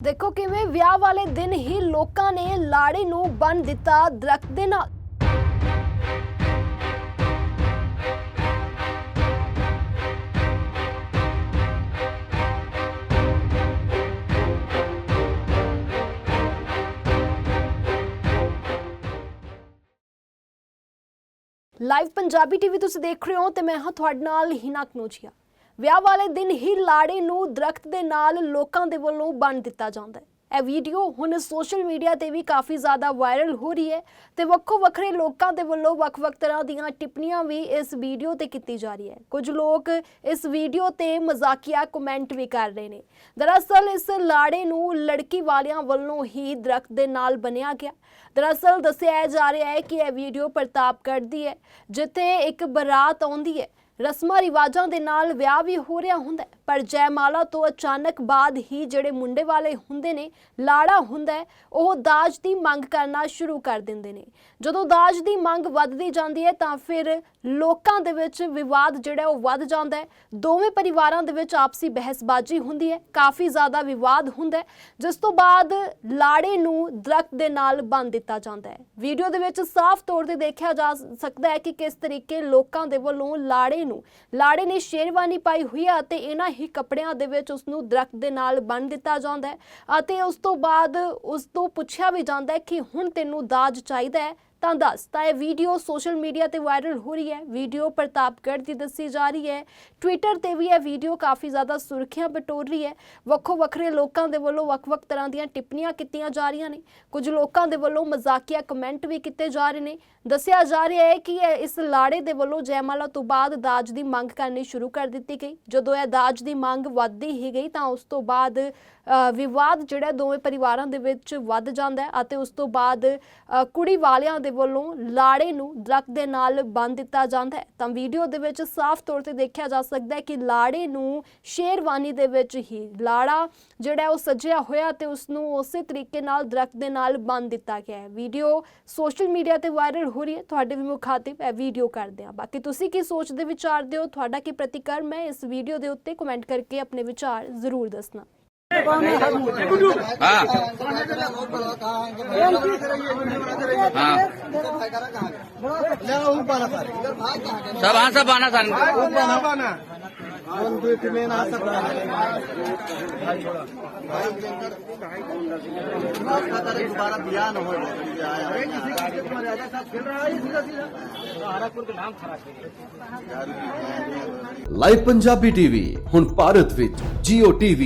ਦੇਖੋ ਕਿਵੇਂ ਵਿਆਹ ਵਾਲੇ ਦਿਨ ਹੀ ਲੋਕਾਂ ਨੇ ਲਾੜੇ ਨੂੰ ਬੰਨ ਦਿੱਤਾ ਦਰਖਤ ਦੇ ਨਾਲ। ਲਾਈਵ ਪੰਜਾਬੀ ਟੀਵੀ ਤੁਸੀਂ ਦੇਖ ਰਹੇ ਹੋ ਤੇ ਮੈਂ ਹਾਂ ਤੁਹਾਡੇ ਨਾਲ ਹਿਨਾ ਕਨੋਜੀਆ। ਵਿਆਹ ਵਾਲੇ ਦਿਨ ਹੀ ਲਾੜੇ ਨੂੰ ਦਰਖਤ ਦੇ ਨਾਲ ਲੋਕਾਂ ਦੇ ਵੱਲੋਂ ਬੰਨ ਦਿੱਤਾ ਜਾਂਦਾ ਹੈ। ਇਹ ਵੀਡੀਓ ਹੁਣ ਸੋਸ਼ਲ ਮੀਡੀਆ ਤੇ ਵੀ ਕਾਫੀ ਜ਼ਿਆਦਾ ਵਾਇਰਲ ਹੋ ਰਹੀ ਹੈ ਤੇ ਵੱਖੋ ਵੱਖਰੇ ਲੋਕਾਂ ਦੇ ਵੱਲੋਂ ਵੱਖ-ਵੱਖ ਤਰ੍ਹਾਂ ਦੀਆਂ ਟਿੱਪਣੀਆਂ ਵੀ ਇਸ ਵੀਡੀਓ ਤੇ ਕੀਤੀ ਜਾ ਰਹੀ ਹੈ। ਕੁਝ ਲੋਕ ਇਸ ਵੀਡੀਓ ਤੇ ਮਜ਼ਾਕੀਆ ਕਮੈਂਟ ਵੀ ਕਰ ਰਹੇ ਨੇ। ਦਰਅਸਲ ਇਸ ਲਾੜੇ ਨੂੰ ਲੜਕੀ ਵਾਲਿਆਂ ਵੱਲੋਂ ਹੀ ਦਰਖਤ ਦੇ ਨਾਲ ਬਣਿਆ ਗਿਆ। ਦਰਅਸਲ ਦੱਸਿਆ ਜਾ ਰਿਹਾ ਹੈ ਕਿ ਇਹ ਵੀਡੀਓ ਪ੍ਰਤਾਪਗੜ੍ਹ ਦੀ ਹੈ, ਜਿੱਥੇ ਇੱਕ ਬਰਾਤ ਆਉਂਦੀ ਹੈ। ਰਸਮਾਂ, ਰਿਵਾਜਾਂ ਦੇ ਨਾਲ ਵਿਆਹ ਵੀ ਹੋ ਰਿਹਾ ਹੁੰਦਾ ਪਰ ਜੈਮਾਲਾ ਤੋਂ ਅਚਾਨਕ ਬਾਅਦ ਹੀ ਜਿਹੜੇ ਮੁੰਡੇ ਵਾਲੇ ਹੁੰਦੇ ਨੇ, ਲਾੜਾ ਹੁੰਦਾ ਉਹ ਦਾਜ ਦੀ ਮੰਗ ਕਰਨਾ ਸ਼ੁਰੂ ਕਰ ਦਿੰਦੇ ਨੇ। ਜਦੋਂ ਦਾਜ ਦੀ ਮੰਗ ਵੱਧਦੀ ਜਾਂਦੀ ਹੈ, ਤਾਂ ਫਿਰ ਲੋਕਾਂ ਦੇ ਵਿੱਚ ਵਿਵਾਦ ਜਿਹੜਾ ਉਹ ਵੱਧ ਜਾਂਦਾ ਹੈ। ਦੋਵੇਂ ਪਰਿਵਾਰਾਂ ਦੇ ਵਿੱਚ ਆਪਸੀ ਬਹਿਸਬਾਜ਼ੀ ਹੁੰਦੀ ਹੈ, ਕਾਫੀ ਜ਼ਿਆਦਾ ਵਿਵਾਦ ਹੁੰਦਾ ਜਿਸ ਤੋਂ ਬਾਅਦ ਲਾੜੇ ਨੂੰ ਦਰਖਤ ਦੇ ਨਾਲ ਬੰਨ ਦਿੱਤਾ ਜਾਂਦਾ ਹੈ। ਵੀਡੀਓ ਦੇ ਵਿੱਚ ਸਾਫ਼ ਤੌਰ ਤੇ ਦੇਖਿਆ ਜਾ ਸਕਦਾ ਹੈ ਕਿ ਕਿਸ ਤਰੀਕੇ ਲੋਕਾਂ ਦੇ ਵੱਲੋਂ ਲਾੜੇ ਨੂੰ। ਲਾੜੇ ਨੇ ਸ਼ੇਰਵਾਨੀ ਪਾਈ ਹੋਈ ਹੈ ਅਤੇ ਇਹਨਾਂ ਹੀ ਕੱਪੜਿਆਂ ਦੇ ਵਿੱਚ ਉਸ ਨੂੰ ਦਰਖਤ ਦੇ ਨਾਲ ਬੰਨ ਦਿੱਤਾ ਜਾਂਦਾ ਹੈ ਅਤੇ ਉਸ ਤੋਂ ਬਾਅਦ ਉਸ ਤੋਂ ਪੁੱਛਿਆ ਵੀ ਜਾਂਦਾ ਹੈ ਕਿ ਹੁਣ ਤੈਨੂੰ ਦਾਜ ਚਾਹੀਦਾ ਹੈ। ਤਾਂ ਦੱਸ ਤਾਂ ਇਹ ਵੀਡੀਓ ਸੋਸ਼ਲ ਮੀਡੀਆ ਤੇ ਵਾਇਰਲ ਹੋ ਰਹੀ ਹੈ। ਵੀਡੀਓ ਪ੍ਰਤਾਪਗੜ੍ਹ ਦੀ ਦੱਸੀ ਜਾ ਰਹੀ ਹੈ। ਟਵਿੱਟਰ ਤੇ ਵੀ ਇਹ ਵੀਡੀਓ ਕਾਫੀ ਜ਼ਿਆਦਾ ਸੁਰਖੀਆਂ ਬਟੋਰ ਰਹੀ ਹੈ। ਵੱਖੋ ਵੱਖਰੇ ਲੋਕਾਂ ਦੇ ਵੱਲੋਂ ਵੱਖ-ਵੱਖ ਤਰ੍ਹਾਂ ਦੀਆਂ ਟਿੱਪਣੀਆਂ ਕੀਤੀਆਂ ਜਾ ਰਹੀਆਂ ਨੇ। ਕੁਝ ਲੋਕਾਂ ਦੇ ਵੱਲੋਂ ਮਜ਼ਾਕੀਆ ਕਮੈਂਟ ਵੀ ਕੀਤੇ ਜਾ ਰਹੇ ਨੇ। ਦੱਸਿਆ ਜਾ ਰਿਹਾ ਹੈ ਕਿ ਇਹ ਇਸ ਲਾੜੇ ਦੇ ਵੱਲੋਂ ਜੈਮਾਲਾ ਤੋਂ ਬਾਅਦ ਦਾਜ ਦੀ ਮੰਗ ਕਰਨੀ ਸ਼ੁਰੂ ਕਰ ਦਿੱਤੀ ਗਈ। ਜਦੋਂ ਇਹ ਦਾਜ ਦੀ ਮੰਗ ਵੱਧਦੀ ਹੀ ਗਈ ਤਾਂ ਉਸ ਤੋਂ ਬਾਅਦ ਵਿਵਾਦ ਜਿਹੜਾ ਦੋਵੇਂ ਪਰਿਵਾਰਾਂ ਦੇ ਵਿੱਚ ਵੱਧ ਜਾਂਦਾ ਹੈ ਅਤੇ ਉਸ ਤੋਂ ਬਾਅਦ ਕੁੜੀ ਵਾਲਿਆਂ ਦੇ ਵੱਲੋਂ ਲਾੜੇ ਨੂੰ ਦਰਖਤ ਦੇ ਨਾਲ ਬੰਨ ਦਿੱਤਾ ਜਾਂਦਾ ਹੈ। ਤਾਂ ਵੀਡੀਓ ਦੇ ਵਿੱਚ ਸਾਫ਼ ਤੌਰ ਤੇ ਦੇਖਿਆ ਜਾ ਸਕਦਾ ਹੈ ਕਿ ਲਾੜੇ ਨੂੰ ਸ਼ੇਰਵਾਨੀ ਦੇ ਵਿੱਚ ਹੀ ਲਾੜਾ ਜਿਹੜਾ ਉਹ ਸਜਿਆ ਹੋਇਆ ਤੇ ਉਸ ਨੂੰ ਉਸੇ ਤਰੀਕੇ ਨਾਲ ਦਰਖਤ ਦੇ ਨਾਲ ਬੰਨ ਦਿੱਤਾ ਗਿਆ ਹੈ। ਵੀਡੀਓ ਸੋਸ਼ਲ ਮੀਡੀਆ ਤੇ ਵਾਇਰਲ ਹੋ ਰਹੀ ਹੈ। ਤੁਹਾਡੇ ਵੀ ਮੁਖਾਤਿਬ ਇਹ ਵੀਡੀਓ ਕਰਦੇ ਆ ਬਾਕੀ ਤੁਸੀਂ ਕੀ ਸੋਚਦੇ, ਵਿਚਾਰਦੇ ਹੋ? ਤੁਹਾਡਾ ਕੀ ਪ੍ਰਤੀਕਰਮ ਹੈ? ਇਸ ਵੀਡੀਓ ਦੇ ਉੱਤੇ ਕਮੈਂਟ ਕਰਕੇ ਆਪਣੇ ਵਿਚਾਰ ਜ਼ਰੂਰ ਦੱਸਣਾ। हाँ हाँ सब हाँ सब आना था ਲਾਈਵ ਪੰਜਾਬੀ ਟੀਵੀ ਹੁਣ ਭਾਰਤ ਵਿੱਚ Jio TV,